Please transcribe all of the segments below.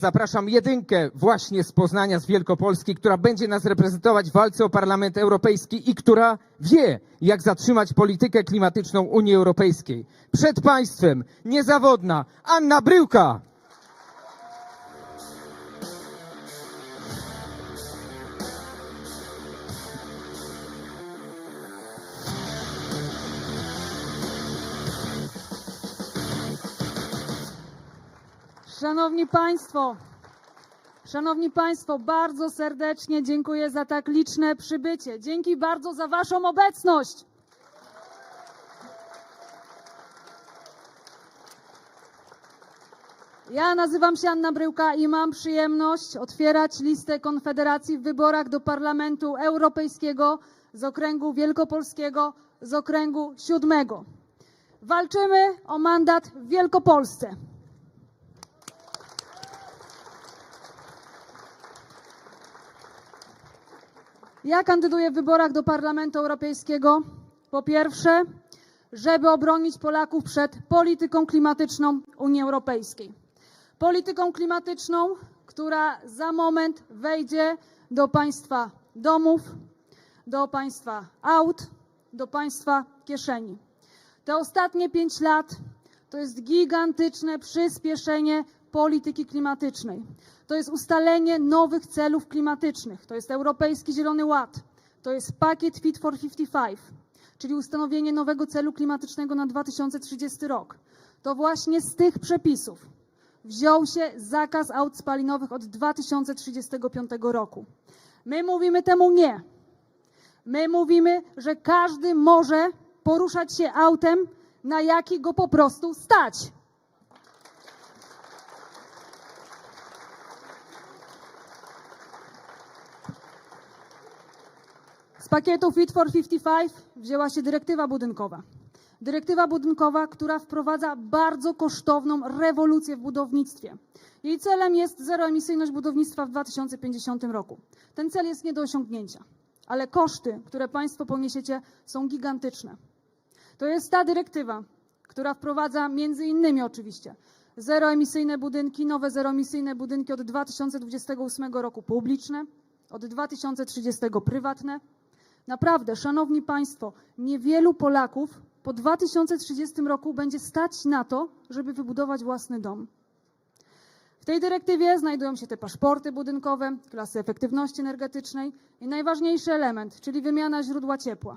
Zapraszam jedynkę właśnie z Poznania, z Wielkopolski, która będzie nas reprezentować w walce o Parlament Europejski i która wie, jak zatrzymać politykę klimatyczną Unii Europejskiej. Przed Państwem niezawodna Anna Bryłka. Szanowni Państwo, Szanowni Państwo, bardzo serdecznie dziękuję za tak liczne przybycie. Dzięki bardzo za Waszą obecność. Ja nazywam się Anna Bryłka i mam przyjemność otwierać listę Konfederacji w wyborach do Parlamentu Europejskiego z okręgu wielkopolskiego, z okręgu siódmego. Walczymy o mandat w Wielkopolsce. Ja kandyduję w wyborach do Parlamentu Europejskiego po pierwsze, żeby obronić Polaków przed polityką klimatyczną Unii Europejskiej. Polityką klimatyczną, która za moment wejdzie do państwa domów, do państwa aut, do państwa kieszeni. Te ostatnie pięć lat to jest gigantyczne przyspieszenie polityki klimatycznej. To jest ustalenie nowych celów klimatycznych. To jest Europejski Zielony Ład. To jest pakiet Fit for 55, czyli ustanowienie nowego celu klimatycznego na 2030 rok. To właśnie z tych przepisów wziął się zakaz aut spalinowych od 2035 roku. My mówimy temu nie. My mówimy, że każdy może poruszać się autem, na jaki go po prostu stać. Pakietu Fit for 55 wzięła się dyrektywa budynkowa. Dyrektywa budynkowa, która wprowadza bardzo kosztowną rewolucję w budownictwie. Jej celem jest zeroemisyjność budownictwa w 2050 roku. Ten cel jest nie do osiągnięcia, ale koszty, które Państwo poniesiecie, są gigantyczne. To jest ta dyrektywa, która wprowadza między innymi oczywiście zeroemisyjne budynki, nowe zeroemisyjne budynki od 2028 roku publiczne, od 2030 prywatne. Naprawdę, szanowni państwo, niewielu Polaków po 2030 roku będzie stać na to, żeby wybudować własny dom. W tej dyrektywie znajdują się te paszporty budynkowe, klasy efektywności energetycznej i najważniejszy element, czyli wymiana źródła ciepła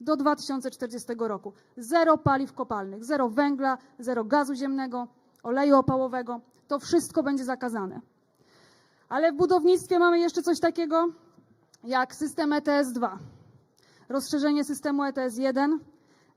do 2040 roku. Zero paliw kopalnych, zero węgla, zero gazu ziemnego, oleju opałowego. To wszystko będzie zakazane. Ale w budownictwie mamy jeszcze coś takiego jak system ETS-2. Rozszerzenie systemu ETS-1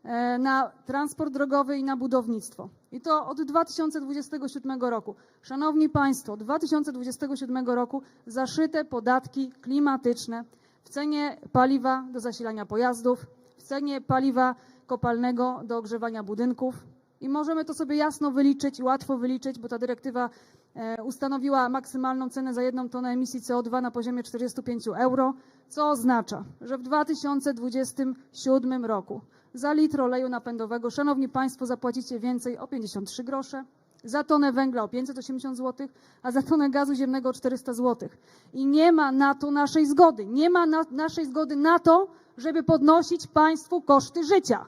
e, na transport drogowy i na budownictwo. I to od 2027 roku. Szanowni Państwo, od 2027 roku zaszyte podatki klimatyczne w cenie paliwa do zasilania pojazdów, w cenie paliwa kopalnego do ogrzewania budynków. I możemy to sobie jasno wyliczyć i łatwo wyliczyć, bo ta dyrektywa e, ustanowiła maksymalną cenę za jedną tonę emisji CO2 na poziomie 45 euro, co oznacza, że w 2027 roku za litr oleju napędowego, szanowni państwo, zapłacicie więcej o 53 grosze, za tonę węgla o 580 zł, a za tonę gazu ziemnego o 400 zł. I nie ma na to naszej zgody. Nie ma na, naszej zgody na to, żeby podnosić państwu koszty życia.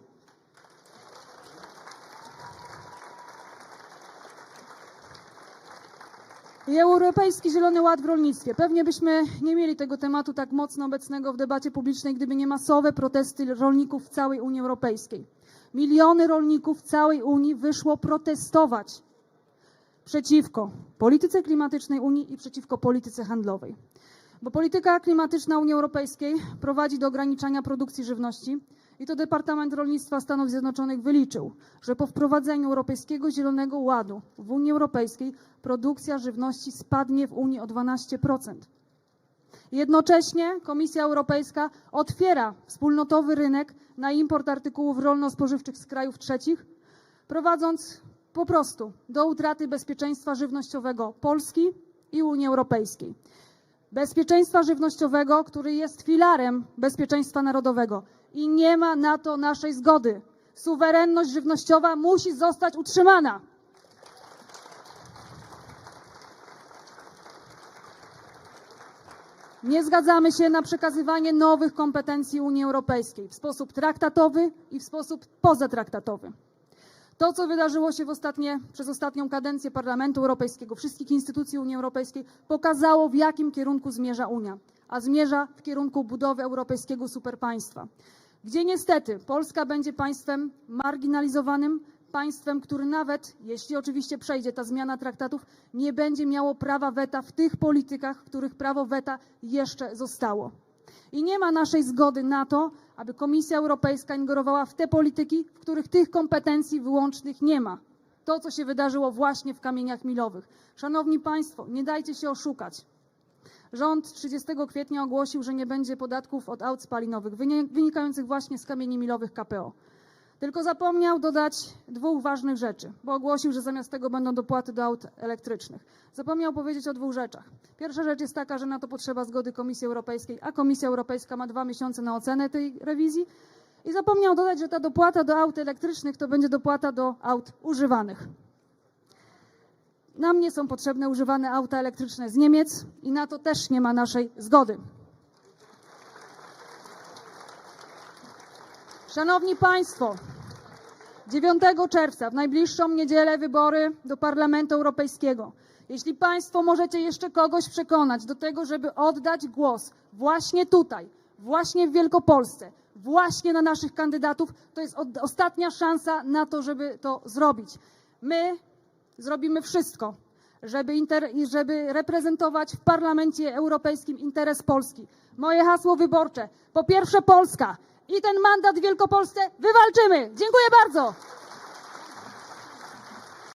I Europejski Zielony Ład w rolnictwie. Pewnie byśmy nie mieli tego tematu tak mocno obecnego w debacie publicznej, gdyby nie masowe protesty rolników w całej Unii Europejskiej. Miliony rolników w całej Unii wyszło protestować przeciwko polityce klimatycznej Unii i przeciwko polityce handlowej. Bo polityka klimatyczna Unii Europejskiej prowadzi do ograniczania produkcji żywności i to Departament Rolnictwa Stanów Zjednoczonych wyliczył, że po wprowadzeniu Europejskiego Zielonego Ładu w Unii Europejskiej produkcja żywności spadnie w Unii o 12%. Jednocześnie Komisja Europejska otwiera wspólnotowy rynek na import artykułów rolno-spożywczych z krajów trzecich, prowadząc po prostu do utraty bezpieczeństwa żywnościowego Polski i Unii Europejskiej. Bezpieczeństwa żywnościowego, który jest filarem bezpieczeństwa narodowego i nie ma na to naszej zgody. Suwerenność żywnościowa musi zostać utrzymana. Nie zgadzamy się na przekazywanie nowych kompetencji Unii Europejskiej w sposób traktatowy i w sposób pozatraktatowy. To, co wydarzyło się ostatnie, przez ostatnią kadencję Parlamentu Europejskiego, wszystkich instytucji Unii Europejskiej, pokazało, w jakim kierunku zmierza Unia, a zmierza w kierunku budowy europejskiego superpaństwa, gdzie niestety Polska będzie państwem marginalizowanym, państwem, które nawet, jeśli oczywiście przejdzie ta zmiana traktatów, nie będzie miało prawa weta w tych politykach, w których prawo weta jeszcze zostało. I nie ma naszej zgody na to, aby Komisja Europejska ingerowała w te polityki, w których tych kompetencji wyłącznych nie ma. To, co się wydarzyło właśnie w kamieniach milowych. Szanowni Państwo, nie dajcie się oszukać. Rząd 30 kwietnia ogłosił, że nie będzie podatków od aut spalinowych, wynikających właśnie z kamieni milowych KPO. Tylko zapomniał dodać dwóch ważnych rzeczy, bo ogłosił, że zamiast tego będą dopłaty do aut elektrycznych. Zapomniał powiedzieć o dwóch rzeczach. Pierwsza rzecz jest taka, że na to potrzeba zgody Komisji Europejskiej, a Komisja Europejska ma dwa miesiące na ocenę tej rewizji. I zapomniał dodać, że ta dopłata do aut elektrycznych to będzie dopłata do aut używanych. Nam nie są potrzebne używane auta elektryczne z Niemiec i na to też nie ma naszej zgody. Szanowni Państwo, 9 czerwca, w najbliższą niedzielę, wybory do Parlamentu Europejskiego. Jeśli Państwo możecie jeszcze kogoś przekonać do tego, żeby oddać głos właśnie tutaj, właśnie w Wielkopolsce, właśnie na naszych kandydatów, to jest ostatnia szansa na to, żeby to zrobić. My zrobimy wszystko, żeby, inter, żeby reprezentować w Parlamencie Europejskim interes Polski. Moje hasło wyborcze. Po pierwsze Polska i ten mandat w Wielkopolsce wywalczymy. Dziękuję bardzo.